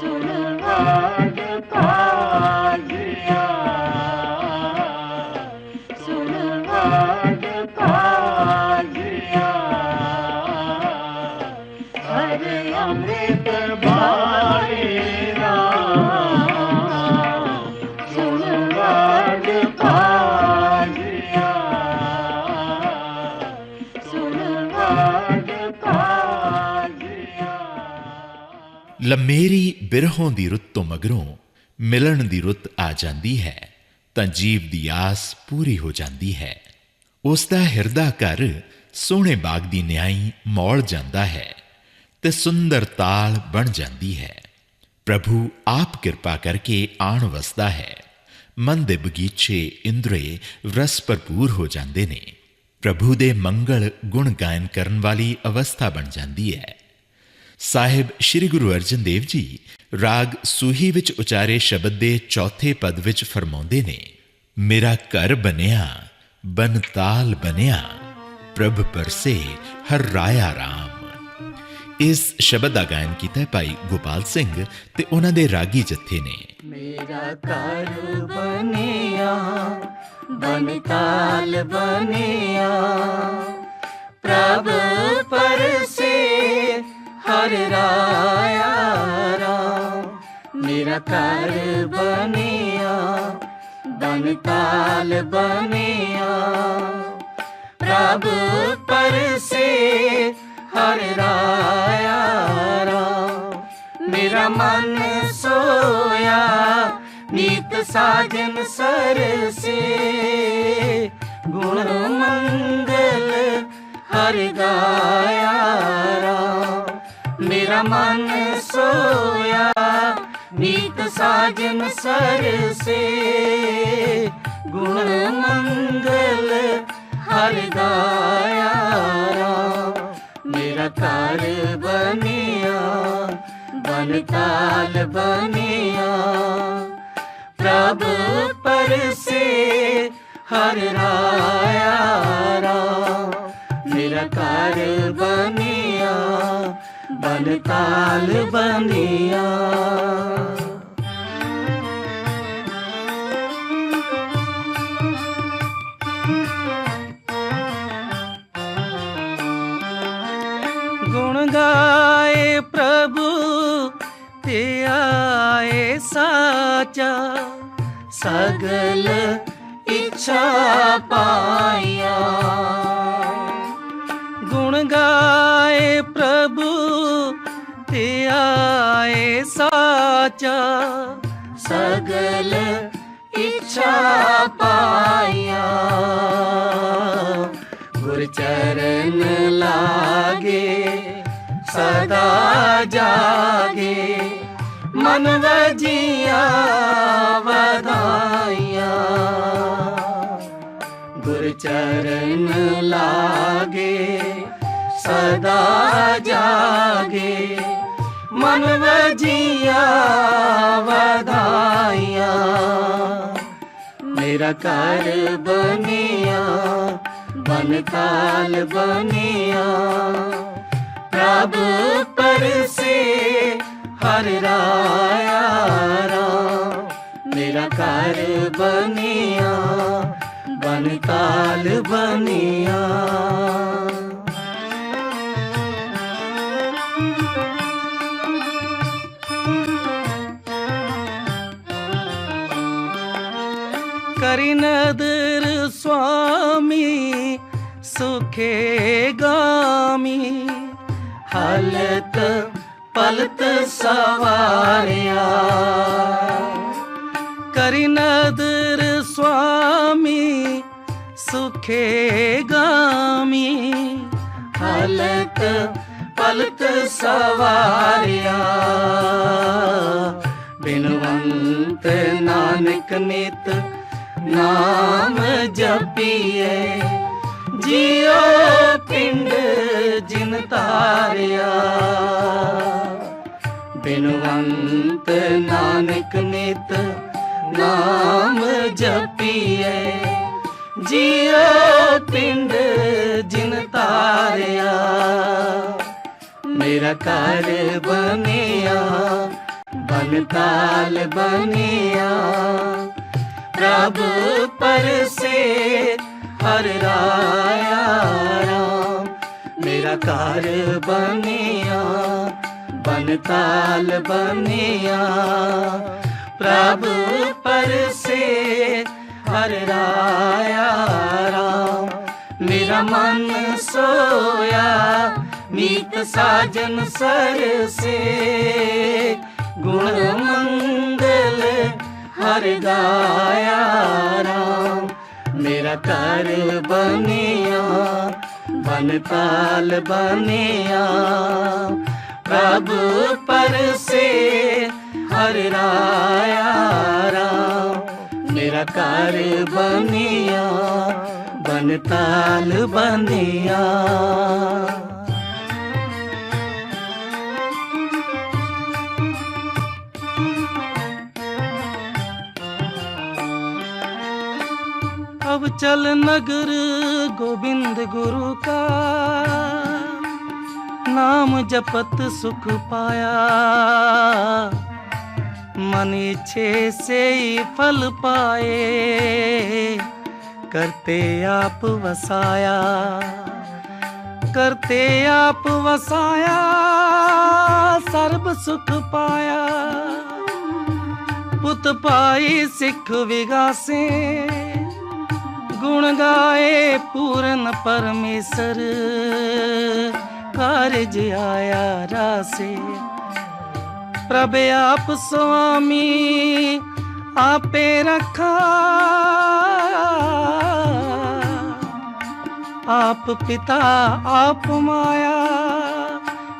सुनवा ਲੰਮੇਰੀ ਬਿਰਹੋਂ ਦੀ ਰੁੱਤ ਤੋਂ ਮਗਰੋਂ ਮਿਲਣ ਦੀ ਰੁੱਤ ਆ ਜਾਂਦੀ ਹੈ, ਤਾਂ ਜੀਵ ਦੀ ਆਸ ਪੂਰੀ ਹੋ ਜਾਂਦੀ ਹੈ। ਉਸ ਦਾ ਹਿਰਦਾ ਘਰ ਸੋਹਣੇ ਬਾਗ ਦੀ ਨਿਆਈ ਮੌਲ ਜਾਂਦਾ ਹੈ ਤੇ ਸੁੰਦਰ ਤਾਲ ਬਣ ਜਾਂਦੀ ਹੈ। ਪ੍ਰਭੂ ਆਪ ਕਿਰਪਾ ਕਰਕੇ ਆਣ ਵਸਦਾ ਹੈ। ਮਨ ਦੇ ਬਗੀਚੇ ਇੰਦਰੇ ਰਸ ਭਰਪੂਰ ਹੋ ਜਾਂਦੇ ਨੇ। ਪ੍ਰਭੂ ਦੇ ਮੰਗਲ ਗੁਣ ਗਾਇਨ ਕਰਨ ਵਾਲੀ ਅਵਸਥਾ ਬਣ ਜਾਂਦੀ ਹੈ। ਸਾਹਿਬ ਸ੍ਰੀ ਗੁਰੂ ਅਰਜਨ ਦੇਵ ਜੀ ਰਾਗ ਸੂਹੀ ਵਿੱਚ ਉਚਾਰੇ ਸ਼ਬਦ ਦੇ ਚੌਥੇ ਪਦ ਵਿੱਚ ਫਰਮਾਉਂਦੇ ਨੇ, ਮੇਰਾ ਘਰ ਬਣਿਆ, ਬਨਤਾਲ ਬਣਿਆ, ਪ੍ਰਭ ਪਰਸੇ ਹਰ ਰਾਇਆ ਰਾਮ ਇਸ ਸ਼ਬਦ ਦਾ ਗਾਇਨ ਕੀਤਾ ਹੈ ਭਾਈ ਗੋਪਾਲ ਸਿੰਘ ਤੇ ਉਹਨਾਂ ਦੇ ਰਾਗੀ ਜੱਥੇ ਨੇ। ਮੇਰਾ ਘਰ ਬਣਿਆ, ਬਨਤਾਲ ਬਣਿਆ, ਪ੍ਰਭ ਪਰਸੇ ਹਰ ਰਾਇਆ ਰਾਮ ਮੇਰਾ ਘਰ ਬਣਿਆ ਬਨਤਾਲ ਬਣਿਆ। ਪ੍ਰਭ ਪਰਸੇ ਹਰ ਰਾਇਆ ਰਾਮ, ਮੇਰਾ ਮਨ ਸੋਇਆ, ਨੀਤ ਸਾਜਨ ਸਰਸੇ ਗੁਣ ਮੰਗਲ ਹਰ ਗਾਇਆ ਰਾਮ। ਮੇਰਾ ਮਨ ਸੋਇਆ, ਨੀਤ ਸਾਜਨ ਸਰਸੇ। ਗੁਣ ਮੰਗਲ ਹਰ ਗਾਇਆ ਮੇਰਾ ਘਰ ਬਣਿਆ ਬਨਤਾਲ ਬਣਿਆ। ਪ੍ਰਭ ਪਰਸੇ ਹਰ ਰਾਇਆ ਮੇਰਾ ਘਰ ਬਣਿਆ। ਬਨਤਾਲ ਬਣਿਆ। ਗੁਣ ਗਾਏ ਪ੍ਰਭੂ ਤੇ ਆਏ ਸਾਚਾ। ਸਗਲ ਇੱਛਾ ਪਾਇਆ। ਗੁਣ ਗਾਏ ਪ੍ਰਭੂ, ਤੇ ਆਏ ਸਾਚਾ। ਸਗਲ ਇੱਛਾ ਪਾਇਆ। ਗੁਰ ਚਰਨ ਲਾਗੇ, ਸਦਾ ਜਾਗੇ। ਮਨ ਵਜੀਆ ਵਧਾਈਆਂ ਗੁਰ ਚਰਨ ਲਾਗੇ ਸਦਾ ਜਾਗੇ। ਮਨ ਵਜੀਆ ਵਧਾਈਆਂ। ਮੇਰਾ ਘਰ ਬਣਿਆ ਬਨਤਾਲ ਬਣਿਆ। ਪ੍ਰਭ ਪਰਸੇ ਹਰ ਰਾਇਆ ਮੇਰਾ ਘਰ ਬਣਿਆ ਬਨਤਾਲ ਬਣਿਆ। ਕਰੀ ਨਦਰ ਸੁਆਮੀ, ਸੁਖੇ ਗਾਮੀ। ਹਲਤ ਪਲਤ ਸਵਾਰਿਆ। ਕਰੀ ਨਦਰ ਸੁਆਮੀ, ਸੁਖੇ ਗਾਮੀ। ਹਲਤ ਪਲਤ ਸਵਾਰਿਆ। ਬਿਨਵੰਤ ਨਾਨਕ ਨਿਤ ਨਾਮ ਜਪੀਏ। ਜਿਉ ਪਿੰਡ ਜਿਨ ਤਾਰਿਆ। ਬਿਨਵੰਤ ਨਾਨਕ ਨਿਤ ਨਾਮ ਜਪੀਏ। ਜਿਉ ਪਿੰਡ ਜਿਨ ਤਾਰਿਆ। ਮੇਰਾ ਘਰ ਬਣਿਆ ਬਨ ਤਾਲ ਬਨਿਆ ਪ੍ਰਭ ਪਰਸੇ ਹਰ ਰਾਇਆ ਰਾਮ। ਮੇਰਾ ਘਰ ਬਨਿਆ ਬਨ ਤਾਲ ਬਨਿਆ ਪ੍ਰਭ ਪਰਸੇ ਹਰ ਰਾਇਆ ਰਾਮ। ਮੇਰਾ ਮਨ ਸੋਇਆ, ਮੀਤ ਸਾਜਨ ਸਰਸੇ। ਗੁਣ ਮੰਗ ਹਰ ਗਾਇਆ ਰਾਮ। ਮੇਰਾ ਘਰ ਬਨਿਆ ਬਨ ਤਾਲ ਬਨਿਆ ਪ੍ਰਭ ਪਰਸੇ ਹਰ ਰਾਇਆ ਰਾਮ। ਮੇਰਾ ਘਰ ਬਨਿਆ ਬਨ ਤਾਲ ਬਨਿਆ चल नगर गोविंद गुरु का नाम जपत सुख पाया मन इच्छे से ही फल पाए करते आप वसाया करते आप वसाया सर्व सुख पाया पुत पाई सिख विगासे ਗੁਣ ਗਾਏ ਪੂਰਨ ਪਰਮੇਸ਼ਰ। ਕਾਰਜ ਆਇਆ ਰਾਸੇ। ਪ੍ਰਭ ਆਪ ਸੁਆਮੀ, ਆਪੇ ਰੱਖਾ। ਆਪ ਪਿਤਾ, ਆਪ ਮਾਇਆ।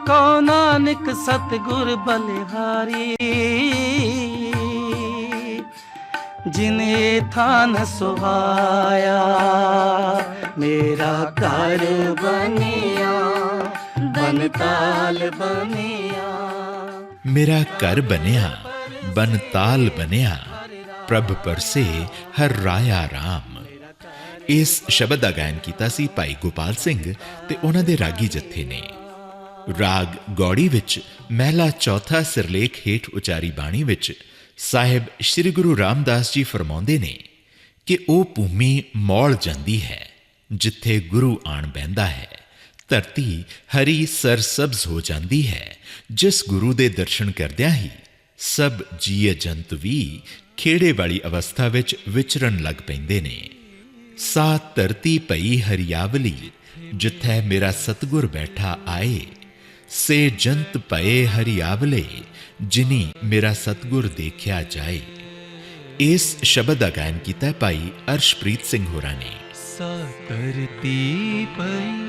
ਕਉ ਨਾਨਕ ਸਤਿਗੁਰ ਬਲਿਹਾਰੀ। ਜਿਨੇ ਥਾਨ ਸੁਹਾਇਆ ਮੇਰਾ ਘਰ ਬਨਿਆ ਬਨ ਤਾਲ ਬਨਿਆ ਮੇਰਾ ਘਰ ਬਣਿਆ ਬਨ ਤਾਲ ਬਣਿਆ ਪ੍ਰਭ ਪਰਸੇ ਹਰ ਰਾਇਆ ਰਾਮ ਇਸ ਸ਼ਬਦ ਦਾ ਗਾਇਨ ਕੀਤਾ ਸੀ ਭਾਈ ਗੋਪਾਲ ਸਿੰਘ ਤੇ ਉਹਨਾਂ ਦੇ ਰਾਗੀ ਜੱਥੇ ਨੇ ਰਾਗ ਗੌੜੀ ਵਿੱਚ ਮਹਿਲਾ ਚੌਥਾ ਸਿਰਲੇਖ ਹੇਠ ਉਚਾਰੀ ਬਾਣੀ ਵਿੱਚ ਸਾਹਿਬ ਸ੍ਰੀ ਗੁਰੂ ਰਾਮਦਾਸ ਜੀ ਫਰਮਾਉਂਦੇ ਨੇ ਕਿ ਉਹ ਭੂਮੀ ਮੌਲ ਜਾਂਦੀ ਹੈ, ਜਿੱਥੇ ਗੁਰੂ ਆਣ ਬਹਿੰਦਾ ਹੈ। ਧਰਤੀ ਹਰੀ ਸਰਸਬਜ਼ ਹੋ ਜਾਂਦੀ ਹੈ। ਜਿਸ ਗੁਰੂ ਦੇ ਦਰਸ਼ਨ ਕਰਦਿਆਂ ਹੀ ਸਭ ਜੀਵ ਜੰਤ ਵੀ ਖੇੜੇ ਵਾਲੀ ਅਵਸਥਾ ਵਿੱਚ ਵਿਚਰਨ ਲੱਗ ਪੈਂਦੇ ਨੇ। ਸਾ ਧਰਤੀ ਪਈ ਹਰਿਆਵਲੀ, ਜਿੱਥੇ ਮੇਰਾ ਸਤਗੁਰ ਬੈਠਾ ਆਏ ਸੇ ਜੰਤ ਪਏ ਹਰਿਆਵਲੇ ਜਿਨੀ ਮੇਰਾ ਸਤਗੁਰ ਦੇਖਿਆ ਜਾਏ ਇਸ ਸ਼ਬਦ ਦਾ ਗਾਇਨ ਕੀਤਾ ਹੈ ਭਾਈ ਅਰਸ਼ਪ੍ਰੀਤ ਸਿੰਘ ਹੋਰਾਂ ਨੇ ਸਾ ਕਰਤੀ ਪਈ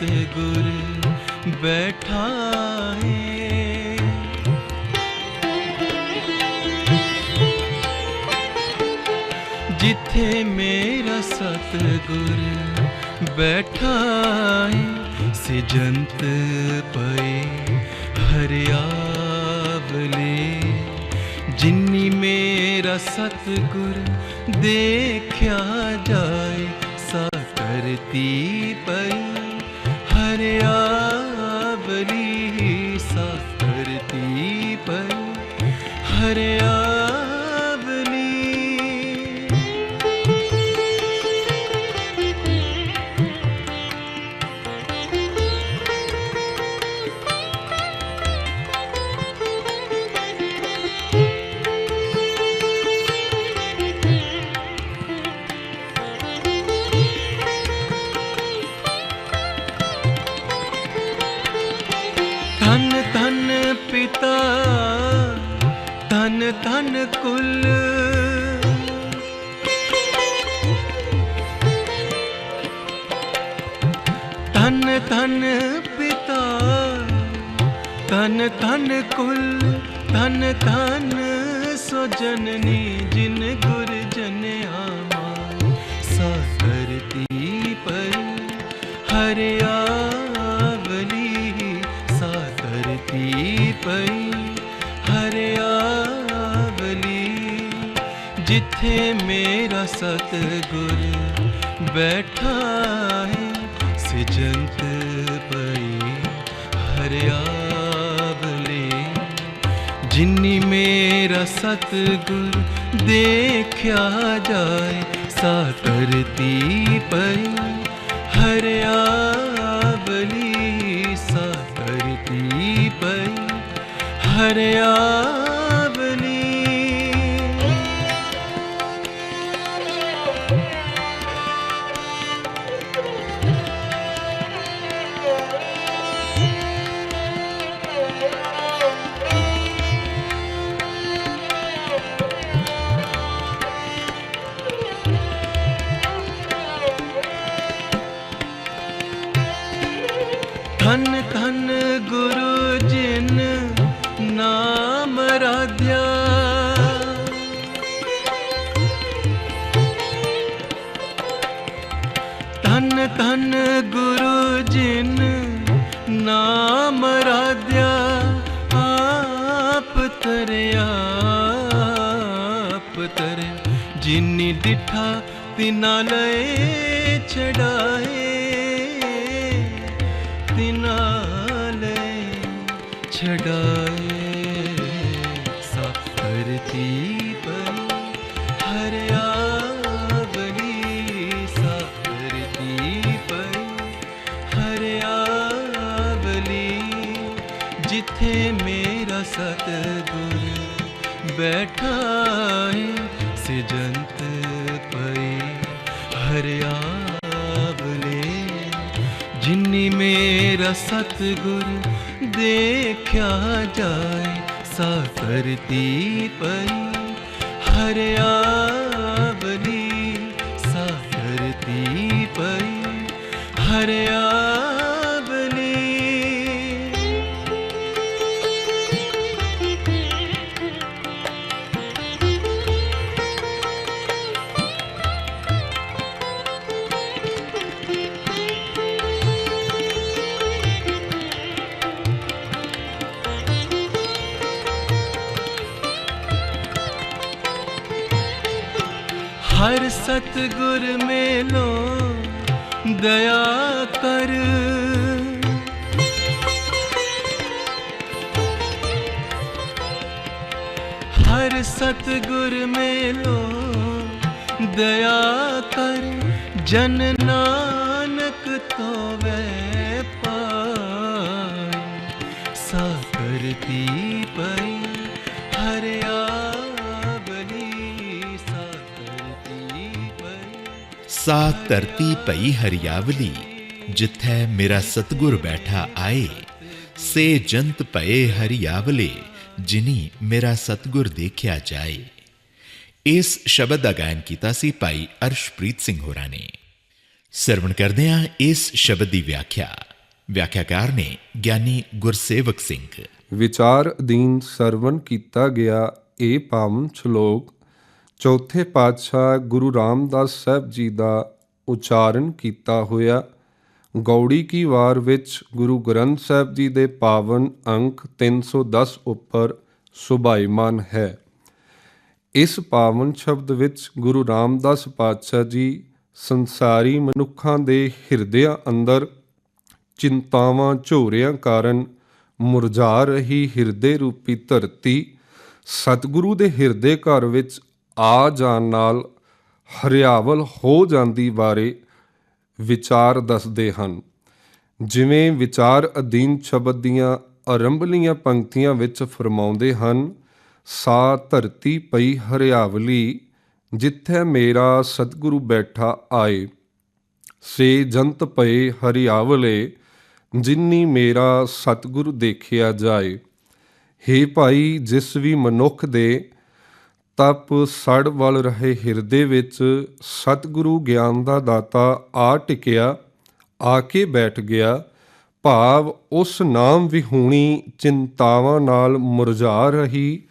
ਮੇਰਾ ਸਤਿਗੁਰ ਬੈਠਾ ਜਿੱਥੇ ਮੇਰਾ ਸਤਿਗੁਰ ਬੈਠਾ ਹੈ ਸਿਜੰਤ ਪਏ ਹਰਿਆਵਲੇ ਜਿਨੀ ਮੇਰਾ ਸਤਿਗੁਰ ਦੇਖਿਆ ਜਾਏ ਸਾ ਕਰਤੀ ਪਈ। ਹਰਿਆਵਲੀ ਧਨ ਕੁਲ। ਧਨ ਧਨ ਪਿਤਾ, ਧਨ ਧਨ ਕੁਲ, ਧਨ ਧਨ ਸੋ ਜਨਨੀ ਜਿਨ ਗੁਰ ਜਨਿਆ ਮਾਈ ਸਾ ਕਰਤੀ ਹਰਿਆ ਜਿੱਥੇ ਮੇਰਾ ਸਤਿਗੁਰ ਬੈਠਾ ਹੈ ਸਿਜੰਤ ਪਈ ਹਰਿਆਵਲੀ ਜਿਨੀ ਮੇਰਾ ਸਤਿਗੁਰ ਦੇਖਿਆ ਜਾਏ ਸਾ ਧਰਤੀ ਪਈ ਹਰਿਆਵਲੀ ਸਾ ਧਰਤੀ ਤਰਿਆ ਜਿਨੀ ਡਿਠਾ ਤਿਨਾ ਲਏ ਛਡਾਏ। ਤਿਨਾਲੇ ਛਡਾਏ। ਮੇਰਾ ਸਤਿਗੁਰ ਦੇਖਿਆ ਜਾਏ ਸਾ ਧਰਤੀ ਪਈ ਹਰਿਆਵਲੀ ਹਰ ਸਤਗੁਰ ਮੇਲੋ ਦਇਆ ਕਰ ਹਰ ਸਤਗੁਰ ਮੇਲੋ ਦਇਆ ਕਰ ਜਨ ਸਾ ਧਰਤੀ ਪਈ ਹਰਿਆਵਲੀ, ਜਿੱਥੈ ਮੇਰਾ ਸਤਗੁਰ ਬੈਠਾ ਆਏ। ਸੇ ਜੰਤ ਪਏ ਹਰਿਆਵਲੇ, ਜਿਨੀ ਮੇਰਾ ਸਤਗੁਰ ਦੇਖਿਆ ਜਾਏ। ਇਸ ਸ਼ਬਦ ਦਾ ਗਾਇਨ ਕੀਤਾ ਸੀ ਭਾਈ ਅਰਸ਼ਪ੍ਰੀਤ ਸਿੰਘ ਹੋਰਾਂ ਨੇ। ਸਰਵਣ ਕਰਦੇ ਹਾਂ ਇਸ ਸ਼ਬਦ ਦੀ ਵਿਆਖਿਆ। ਵਿਆਖਿਆਕਾਰ ਨੇ ਗਿਆਨੀ ਗੁਰਸੇਵਕ ਸਿੰਘ। ਵਿਚਾਰ ਅਧੀਨ ਸਰਵਣ ਕੀਤਾ ਗਿਆ, ਇਹ ਪਾਵਨ ਸ਼ਲੋਕ ਚੌਥੇ ਪਾਤਸ਼ਾਹ ਗੁਰੂ ਰਾਮਦਾਸ ਸਾਹਿਬ ਜੀ ਦਾ ਉਚਾਰਨ ਕੀਤਾ ਹੋਇਆ। ਗੌੜੀ ਕੀ ਵਾਰ ਵਿੱਚ ਗੁਰੂ ਗ੍ਰੰਥ ਸਾਹਿਬ ਜੀ ਦੇ ਪਾਵਨ ਅੰਕ 310 ਉੱਪਰ ਸੁਭਾਈਮਾਨ ਹੈ। ਇਸ ਪਾਵਨ ਸ਼ਬਦ ਵਿੱਚ ਗੁਰੂ ਰਾਮਦਾਸ ਪਾਤਸ਼ਾਹ ਜੀ ਸੰਸਾਰੀ ਮਨੁੱਖਾਂ ਦੇ ਹਿਰਦਿਆਂ ਅੰਦਰ ਚਿੰਤਾਵਾਂ, ਝੋਰਿਆਂ ਕਾਰਨ ਮੁਰਝਾ ਰਹੀ ਹਿਰਦੇ ਰੂਪੀ ਧਰਤੀ ਸਤਿਗੁਰੂ ਦੇ ਹਿਰਦੇ ਘਰ ਵਿੱਚ ਆ ਜਾਣ ਨਾਲ ਹਰਿਆਵਲ ਹੋ ਜਾਂਦੀ ਬਾਰੇ ਵਿਚਾਰ ਦੱਸਦੇ ਹਨ। ਜਿਵੇਂ ਵਿਚਾਰ ਅਧੀਨ ਸ਼ਬਦ ਦੀਆਂ ਆਰੰਭਲੀਆਂ ਪੰਕਤੀਆਂ ਵਿੱਚ ਫਰਮਾਉਂਦੇ ਹਨ, ਸਾ ਧਰਤੀ ਪਈ ਹਰਿਆਵਲੀ, ਜਿੱਥੇ ਮੇਰਾ ਸਤਿਗੁਰੂ ਬੈਠਾ ਆਏ। ਸੇ ਜੰਤ ਪਏ ਹਰਿਆਵਲੇ, ਜਿੰਨੀ ਮੇਰਾ ਸਤਿਗੁਰੂ ਦੇਖਿਆ ਜਾਏ। ਹੇ ਭਾਈ, ਜਿਸ ਵੀ ਮਨੁੱਖ ਦੇ ਤਪ ਸੜ ਵਲ ਰਹੇ ਹਿਰਦੇ ਵਿੱਚ ਸਤਿਗੁਰੂ ਗਿਆਨ ਦਾ ਦਾਤਾ ਆ ਟਿਕਿਆ, ਆ ਕੇ ਬੈਠ ਗਿਆ। ਭਾਵ ਉਸ ਨਾਮ ਵਿਹੂਣੀ ਚਿੰਤਾਵਾਂ ਨਾਲ ਮੁਰਝਾ ਰਹੀ।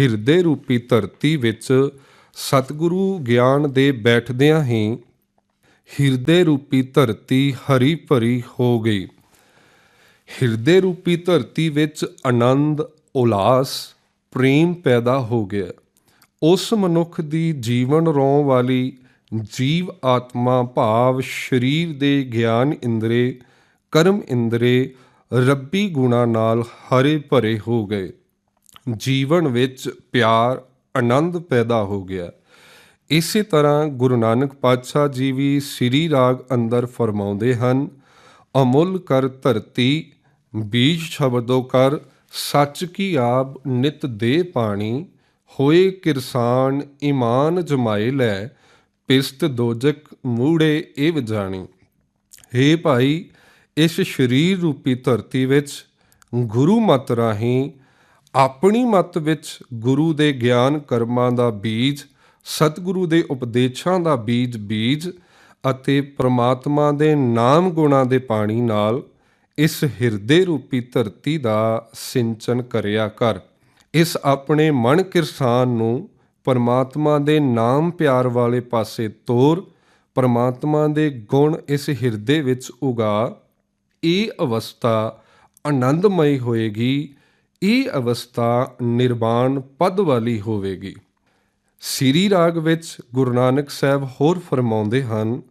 ਹਿਰਦੇ ਰੂਪੀ ਧਰਤੀ ਵਿੱਚ ਸਤਿਗੁਰੂ ਗਿਆਨ ਦੇ ਬੈਠਦਿਆਂ ਹੀ ਹਿਰਦੇ ਰੂਪੀ ਧਰਤੀ ਹਰੀ ਭਰੀ ਹੋ ਗਈ। ਹਿਰਦੇ ਰੂਪੀ ਧਰਤੀ ਵਿੱਚ ਆਨੰਦ, ਉਲਾਸ, ਪ੍ਰੇਮ ਪੈਦਾ ਹੋ ਗਿਆ। ਉਸ ਮਨੁੱਖ ਦੀ ਜੀਵਨ ਰੋਂ ਵਾਲੀ ਜੀਵ ਆਤਮਾ, ਭਾਵ ਸਰੀਰ ਦੇ ਗਿਆਨ ਇੰਦਰੇ, ਕਰਮ ਇੰਦਰੇ, ਰੱਬੀ ਗੁਣਾ ਨਾਲ ਹਰੇ ਭਰੇ ਹੋ ਗਏ। ਜੀਵਨ ਵਿੱਚ ਪਿਆਰ, ਆਨੰਦ ਪੈਦਾ ਹੋ ਗਿਆ। ਇਸੇ ਤਰ੍ਹਾਂ ਗੁਰੂ ਨਾਨਕ ਪਾਤਸ਼ਾਹ ਜੀ ਵੀ ਸ੍ਰੀ ਰਾਗ ਅੰਦਰ ਫਰਮਾਉਂਦੇ ਹਨ, ਅਮੁੱਲ ਕਰ ਧਰਤੀ, ਬੀਜ ਸ਼ਬਦੋ ਕਰ, ਸੱਚ ਕੀ ਆਬ ਨਿਤ ਦੇ ਪਾਣੀ ਹੋਏ ਕਿਰਸਾਨ ਈਮਾਨ ਜਮਾਏ ਲੈ, ਪਿਸਤ ਦੋਜਕ ਮੂੜੇ ਇਹ ਜਾਣੀ। ਹੇ ਭਾਈ, ਇਸ ਸਰੀਰ ਰੂਪੀ ਧਰਤੀ ਵਿੱਚ ਗੁਰੂ ਮਤ ਰਾਹੀਂ, ਆਪਣੀ ਮਤ ਵਿੱਚ ਗੁਰੂ ਦੇ ਗਿਆਨ ਕਰਮਾਂ ਦਾ ਬੀਜ, ਸਤਿਗੁਰੂ ਦੇ ਉਪਦੇਸ਼ਾਂ ਦਾ ਬੀਜ ਬੀਜ ਅਤੇ ਪ੍ਰਮਾਤਮਾ ਦੇ ਨਾਮ ਗੁਣਾਂ ਦੇ ਪਾਣੀ ਨਾਲ ਇਸ ਹਿਰਦੇ ਰੂਪੀ ਧਰਤੀ ਦਾ ਸਿੰਚਨ ਕਰਿਆ ਕਰ। ਇਸ ਆਪਣੇ ਮਨ ਕਿਰਸਾਨ ਨੂੰ ਪਰਮਾਤਮਾ ਦੇ ਨਾਮ ਪਿਆਰ ਵਾਲੇ ਪਾਸੇ ਤੋਰ, ਪਰਮਾਤਮਾ ਦੇ ਗੁਣ ਇਸ ਹਿਰਦੇ ਵਿੱਚ ਉਗਾ। ਇਹ ਅਵਸਥਾ ਆਨੰਦਮਈ ਹੋਏਗੀ, ਇਹ ਅਵਸਥਾ ਨਿਰਵਾਣ ਪਦ ਵਾਲੀ ਹੋਵੇਗੀ। ਸ੍ਰੀ ਰਾਗ ਵਿੱਚ ਗੁਰੂ ਨਾਨਕ ਸਾਹਿਬ ਹੋਰ ਫਰਮਾਉਂਦੇ ਹਨ,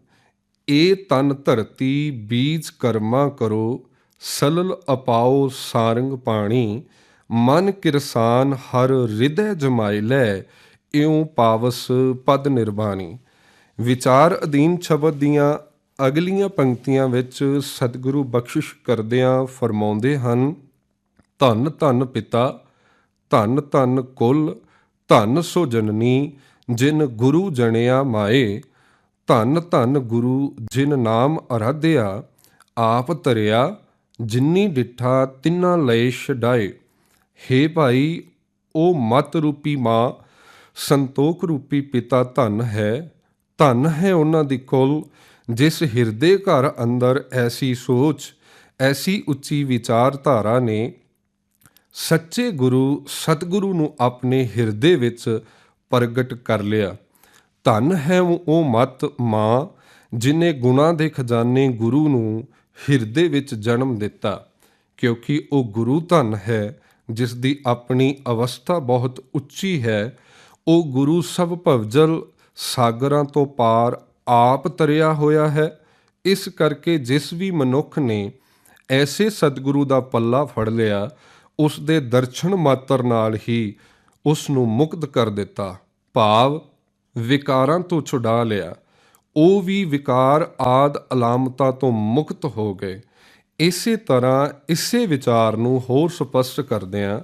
ਇਹ ਤਨ ਧਰਤੀ ਬੀਜ ਕਰਮਾ ਕਰੋ, ਸਲਲ ਅਪਾਓ ਸਾਰੰਗ ਪਾਣੀ ਮਨ ਕਿਰਸਾਨ ਹਰ ਹਿਰਦੈ ਜਮਾਇ ਲੈ, ਇਉ ਪਾਵਸ ਪਦ ਨਿਰਵਾਣੀ। ਵਿਚਾਰ ਅਧੀਨ ਸ਼ਬਦ ਦੀਆਂ ਅਗਲੀਆਂ ਪੰਕਤੀਆਂ ਵਿੱਚ ਸਤਿਗੁਰੂ ਬਖਸ਼ਿਸ਼ ਕਰਦਿਆਂ ਫਰਮਾਉਂਦੇ ਹਨ, ਧੰਨ ਧੰਨ ਪਿਤਾ, ਧੰਨ ਧੰਨ ਕੁਲ, ਧੰਨ ਸੋ ਜਨਨੀ, ਜਿਨ ਗੁਰੂ ਜਣਿਆ ਮਾਏ। ਧੰਨ ਧੰਨ ਗੁਰੂ ਜਿਨ ਨਾਮ ਅਰਾਧਿਆ, ਆਪ ਤਰਿਆ ਜਿਨੀ ਡਿਠਾ ਤਿੰਨਾ ਲਏ ਛਡਾਏ ਹੇ ਭਾਈ, ਉਹ ਮਤ ਰੂਪੀ ਮਾਂ, ਸੰਤੋਖ ਰੂਪੀ ਪਿਤਾ ਧਨ ਹੈ। ਧਨ ਹੈ ਉਹਨਾਂ ਦੀ ਕੁਲ, ਜਿਸ ਹਿਰਦੇ ਘਰ ਅੰਦਰ ਐਸੀ ਸੋਚ, ਐਸੀ ਉੱਚੀ ਵਿਚਾਰਧਾਰਾ ਨੇ। ਸੱਚੇ ਗੁਰੂ, ਸਤਿਗੁਰੂ ਨੂੰ ਆਪਣੇ ਹਿਰਦੇ ਵਿੱਚ ਪ੍ਰਗਟ ਕਰ ਲਿਆ। ਧਨ ਹੈ ਉਹ ਮਤ ਮਾਂ, ਜਿਨੇ ਗੁਣਾ ਦੇ ਖਜ਼ਾਨੇ ਗੁਰੂ ਨੂੰ ਹਿਰਦੇ ਵਿੱਚ ਜਨਮ ਦਿੱਤਾ, ਕਿਉਂਕਿ ਉਹ ਗੁਰੂ ਧਨ ਹੈ ਜਿਸ ਦੀ ਆਪਣੀ ਅਵਸਥਾ ਬਹੁਤ ਉੱਚੀ ਹੈ, ਉਹ ਗੁਰੂ ਸਭ ਭਵਜਲ ਸਾਗਰਾਂ ਤੋਂ ਪਾਰ ਆਪ ਤਰਿਆ ਹੋਇਆ ਹੈ। ਇਸ ਕਰਕੇ ਜਿਸ ਵੀ ਮਨੁੱਖ ਨੇ ਐਸੇ ਸਤਿਗੁਰੂ ਦਾ ਪੱਲਾ ਫੜ ਲਿਆ ਉਸ ਦੇ ਦਰਸ਼ਨ ਮਾਤਰ ਨਾਲ ਹੀ ਉਸ ਨੂੰ ਮੁਕਤ ਕਰ ਦਿੱਤਾ, ਭਾਵ ਵਿਕਾਰਾਂ ਤੋਂ ਛੁਡਾ ਲਿਆ। ਉਹ ਵੀ ਵਿਕਾਰ ਆਦ ਅਲਾਮਤਾਂ ਤੋਂ ਮੁਕਤ ਹੋ ਗਏ। ਇਸੇ ਤਰ੍ਹਾਂ ਇਸੇ ਵਿਚਾਰ ਨੂੰ ਹੋਰ ਸਪਸ਼ਟ ਕਰਦਿਆਂ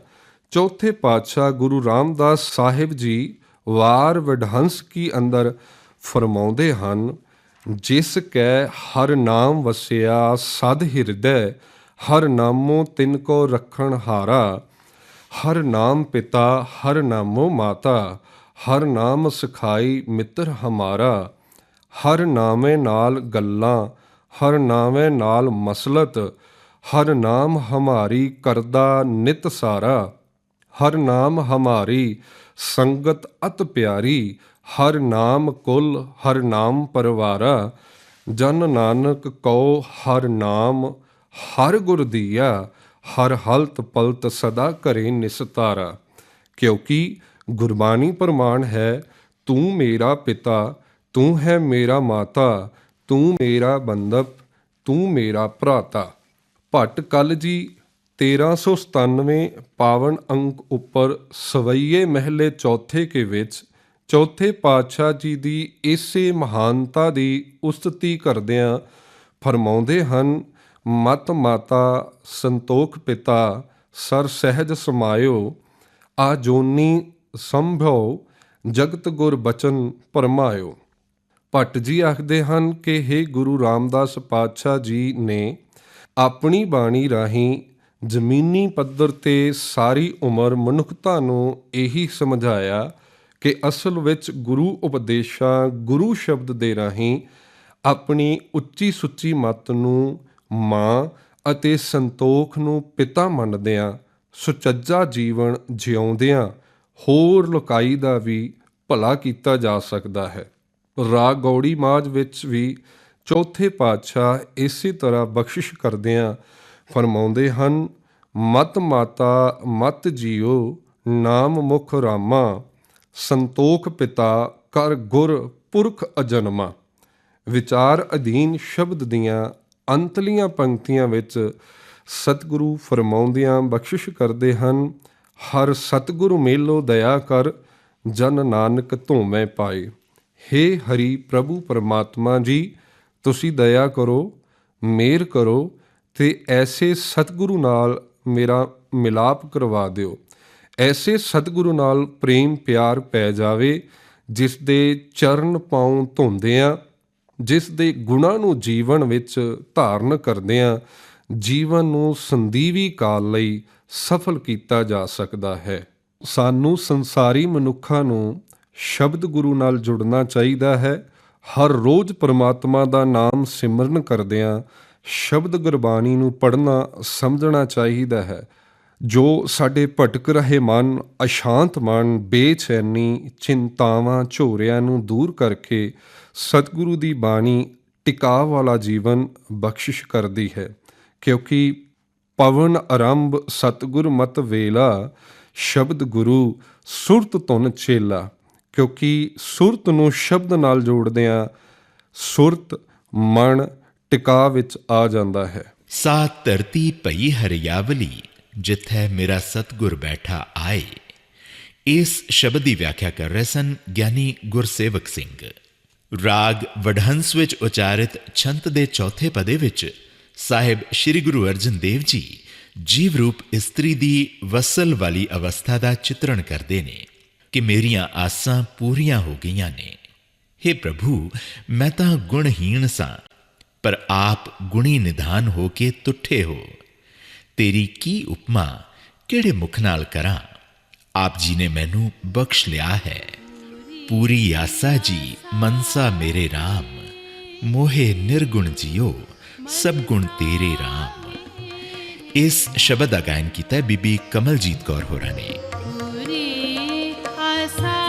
ਚੌਥੇ ਪਾਤਸ਼ਾਹ ਗੁਰੂ ਰਾਮਦਾਸ ਸਾਹਿਬ ਜੀ ਵਾਰ ਵਡਹੰਸ ਕੀ ਅੰਦਰ ਫਰਮਾਉਂਦੇ ਹਨ, ਜਿਸ ਕੈ ਹਰ ਨਾਮ ਵਸਿਆ ਸਦ ਹਿਰਦੈ, ਹਰ ਨਾਮੋ ਤਿਨ ਕੋ ਰਖਣ ਹਾਰਾ, ਹਰ ਨਾਮ ਪਿਤਾ, ਹਰ ਨਾਮੋ ਮਾਤਾ, ਹਰ ਨਾਮ ਸਿਖਾਈ ਮਿੱਤਰ ਹਮਾਰਾ, ਹਰ ਨਾਮੇ ਨਾਲ ਗੱਲਾਂ ਹਰ ਨਾਮੇ ਨਾਲ ਮਸਲਤ, ਹਰ ਨਾਮ ਹਮਾਰੀ ਕਰਦਾ ਨਿਤ ਸਾਰਾ। ਹਰ ਨਾਮ ਹਮਾਰੀ ਸੰਗਤ ਅਤ ਪਿਆਰੀ, ਹਰ ਨਾਮ ਕੁਲ, ਹਰ ਨਾਮ ਪਰਵਾਰਾ। ਜਨ ਨਾਨਕ ਕਉ ਹਰ ਨਾਮ, ਹਰ ਗੁਰ ਦੀਆ, ਹਰ ਹਲਤ ਪਲਤ ਸਦਾ ਕਰੇ ਨਿਸਤਾਰਾ ਕਿਉਂਕਿ ਗੁਰਬਾਣੀ ਪ੍ਰਮਾਣ ਹੈ, ਤੂੰ ਮੇਰਾ ਪਿਤਾ, ਤੂੰ ਹੈ ਮੇਰਾ ਮਾਤਾ ਤੂੰ ਮੇਰਾ ਬੰਦਪ ਤੂੰ ਮੇਰਾ ਭਰਾਤਾ। ਭੱਟ ਕੱਲ ਜੀ 1397 ਪਾਵਨ ਅੰਕ ਉੱਪਰ ਸਵਈਏ ਮਹਿਲੇ ਚੌਥੇ ਕੇ ਵਿੱਚ, ਚੌਥੇ ਪਾਤਸ਼ਾਹ ਜੀ ਦੀ ਇਸੇ ਮਹਾਨਤਾ ਦੀ ਉਸਤਤੀ ਕਰਦਿਆਂ ਫਰਮਾਉਂਦੇ ਹਨ, ਮਤ ਮਾਤਾ, ਸੰਤੋਖ ਪਿਤਾ, ਸਰ ਸਹਿਜ ਸਮਾਇਓ ਆ ਜੋਨੀ ਸੰਭਉ, ਜਗਤ ਗੁਰ ਬਚਨ ਪਰਮਾਇਓ ਭੱਟ ਜੀ ਆਖਦੇ ਹਨ ਕਿ हे ਗੁਰੂ ਰਾਮਦਾਸ ਪਾਤਸ਼ਾਹ ਜੀ ਨੇ ਆਪਣੀ ਬਾਣੀ ਰਾਹੀਂ ਜ਼ਮੀਨੀ ਪੱਧਰ ਤੇ ਸਾਰੀ ਉਮਰ ਮਨੁੱਖਤਾ ਨੂੰ ਇਹੀ ਸਮਝਾਇਆ ਕਿ ਅਸਲ ਵਿੱਚ ਗੁਰੂ ਉਪਦੇਸ਼ਾਂ ਗੁਰੂ ਸ਼ਬਦ ਦੇ ਰਾਹੀਂ ਆਪਣੀ ਉੱਚੀ ਸੁੱਚੀ ਮਤ ਨੂੰ ਮਾਂ ਅਤੇ ਸੰਤੋਖ ਨੂੰ ਪਿਤਾ ਮੰਨਦਿਆਂ, ਸੁਚੱਜਾ ਜੀਵਨ ਜਿਉਂਦਿਆਂ ਹੋਰ ਲੋਕਾਈ ਦਾ ਵੀ ਭਲਾ ਕੀਤਾ ਜਾ ਸਕਦਾ ਹੈ। ਰਾਗ ਗੌੜੀ ਮਾਝ ਵਿੱਚ ਵੀ ਚੌਥੇ ਪਾਤਸ਼ਾਹ ਇਸੇ ਤਰ੍ਹਾਂ ਬਖਸ਼ਿਸ਼ ਕਰਦਿਆਂ ਫਰਮਾਉਂਦੇ ਹਨ, ਮਤ ਮਾਤਾ, ਮਤ ਜੀਓ, ਨਾਮ ਮੁਖ ਰਾਮਾ, ਸੰਤੋਖ ਪਿਤਾ, ਕਰ ਗੁਰ ਪੁਰਖ ਅਜਨਮਾ। ਵਿਚਾਰ ਅਧੀਨ ਸ਼ਬਦ ਦੀਆਂ ਅੰਤਲੀਆਂ ਪੰਕਤੀਆਂ ਵਿੱਚ ਸਤਿਗੁਰੂ ਫਰਮਾਉਂਦਿਆਂ ਬਖਸ਼ਿਸ਼ ਕਰਦੇ ਹਨ, ਹਰ ਸਤਿਗੁਰੂ ਮੇਲੋ ਦਇਆ ਕਰ, ਜਨ ਨਾਨਕ ਧੋਵੇਂ ਪਾਏ। हे ਹਰੀ ਪ੍ਰਭੂ ਪਰਮਾਤਮਾ ਜੀ, ਤੁਸੀਂ ਦਇਆ ਕਰੋ, ਮੇਰ ਕਰੋ ਤੇ ਐਸੇ ਸਤਿਗੁਰੂ ਨਾਲ ਮੇਰਾ ਮਿਲਾਪ ਕਰਵਾ ਦਿਓ। ਐਸੇ ਸਤਿਗੁਰੂ ਨਾਲ ਪ੍ਰੇਮ ਪਿਆਰ ਪੈ ਜਾਵੇ ਜਿਸ ਦੇ ਚਰਨ ਪਾਉ ਧੋਂਦਿਆਂ ਜਿਸ ਦੇ ਗੁਣਾਂ ਨੂੰ ਜੀਵਨ ਵਿੱਚ ਧਾਰਨ ਕਰਦਿਆਂ, ਜੀਵਨ ਨੂੰ ਸੰਦੀਵੀ ਕਾਲ ਲਈ ਸਫਲ ਕੀਤਾ ਜਾ ਸਕਦਾ ਹੈ। ਸਾਨੂੰ ਸੰਸਾਰੀ ਮਨੁੱਖਾਂ ਨੂੰ ਸ਼ਬਦ ਗੁਰੂ ਨਾਲ ਜੁੜਨਾ ਚਾਹੀਦਾ ਹੈ। ਹਰ ਰੋਜ਼ ਪਰਮਾਤਮਾ ਦਾ ਨਾਮ ਸਿਮਰਨ ਕਰਦਿਆਂ ਸ਼ਬਦ ਗੁਰਬਾਣੀ ਨੂੰ ਪੜ੍ਹਨਾ, ਸਮਝਣਾ ਚਾਹੀਦਾ ਹੈ। ਜੋ ਸਾਡੇ ਭਟਕ ਰਹੇ ਮਨ, ਅਸ਼ਾਂਤ ਮਨ, ਬੇਚੈਨੀ, ਚਿੰਤਾਵਾਂ, ਝੋਰਿਆਂ ਨੂੰ ਦੂਰ ਕਰਕੇ ਸਤਿਗੁਰੂ ਦੀ ਬਾਣੀ ਟਿਕਾਅ ਵਾਲਾ ਜੀਵਨ ਬਖਸ਼ਿਸ਼ ਕਰਦੀ ਹੈ। ਕਿਉਂਕਿ ਪਵਨ ਆਰੰਭ ਸਤਿਗੁਰ ਮਤ ਵੇਲਾ, ਸ਼ਬਦ ਗੁਰੂ ਸੁਰਤ ਧੁਨ ਚੇਲਾ। ਕਿਉਂਕਿ ਸੁਰਤ ਨੂੰ ਸ਼ਬਦ ਨਾਲ ਜੋੜਦਿਆਂ ਸੁਰਤ ਮਨ ਟਿਕਾ ਵਿੱਚ ਆ ਜਾਂਦਾ ਹੈ। ਸਾ ਧਰਤੀ ਭਈ ਹਰਿਆਵਲੀ, ਜਿੱਥੇ ਮੇਰਾ ਸਤਗੁਰ ਬੈਠਾ ਆਏ। ਇਸ ਸ਼ਬਦ ਦੀ ਵਿਆਖਿਆ ਕਰ ਰਹੇ ਸਨ ਗਿਆਨੀ ਗੁਰਸੇਵਕ ਸਿੰਘ। ਰਾਗ ਵਡਹੰਸ ਵਿੱਚ ਉਚਾਰਿਤ ਛੰਤ ਦੇ ਚੌਥੇ ਪਦੇ ਵਿੱਚ ਸਾਹਿਬ ਸ੍ਰੀ ਗੁਰੂ ਅਰਜਨ ਦੇਵ ਜੀ ਜੀਵ ਰੂਪ ਇਸਤਰੀ ਦੀ ਵਸਲ ਵਾਲੀ ਅਵਸਥਾ ਦਾ ਚਿਤਰਣ ਕਰਦੇ ਨੇ। ਕਿ ਮੇਰੀਆਂ ਆਸਾਂ ਪੂਰੀਆਂ ਹੋ ਗਈਆਂ ਨੇ हे ਪ੍ਰਭੂ ਮੈਂ ਤਾਂ ਗੁਣਹੀਣ ਸਾਂ ਪਰ ਆਪ ਗੁਣੀ ਨਿਧਾਨ ਹੋ ਕੇ ਤੁੱਠੇ ਹੋ ਤੇਰੀ ਕੀ ਉਪਮਾ ਕਿਹੜੇ ਮੁਖ ਨਾਲ ਕਰਾਂ ਆਪ ਜੀ ਨੇ ਮੈਨੂੰ ਬਖਸ਼ ਲਿਆ ਹੈ ਪੂਰੀ ਆਸਾ ਜੀ ਮਨਸਾ ਮੇਰੇ RAM ਮੋਹੇ ਨਿਰਗੁਣ ਜਿਓ ਸਭ ਗੁਣ ਤੇਰੇ RAM ਇਸ ਸ਼ਬਦ ਦਾ ਗਾਇਨ ਕੀਤਾ ਹੈ ਬੀਬੀ ਕਮਲਜੀਤ ਕੌਰ ਹੋਰਾਂ ਨੇ ਪੂਰੀ ਆਸਾ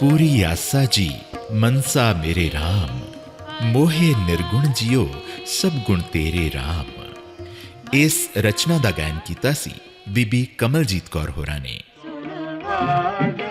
ਪੂਰੀ ਆਸਾ ਜੀ ਮਨਸਾ ਮੇਰੇ RAM ਮੋਹੇ ਨਿਰਗੁਣ ਜਿਉ ਸਭ ਗੁਣ ਤੇਰੇ RAM ਇਸ ਰਚਨਾ ਦਾ ਗਾਇਨ ਕੀਤਾ ਸੀ ਬੀਬੀ ਕਮਲਜੀਤ ਕੌਰ ਹੋਰਾਂ ਨੇ ਸੁਣਵਾ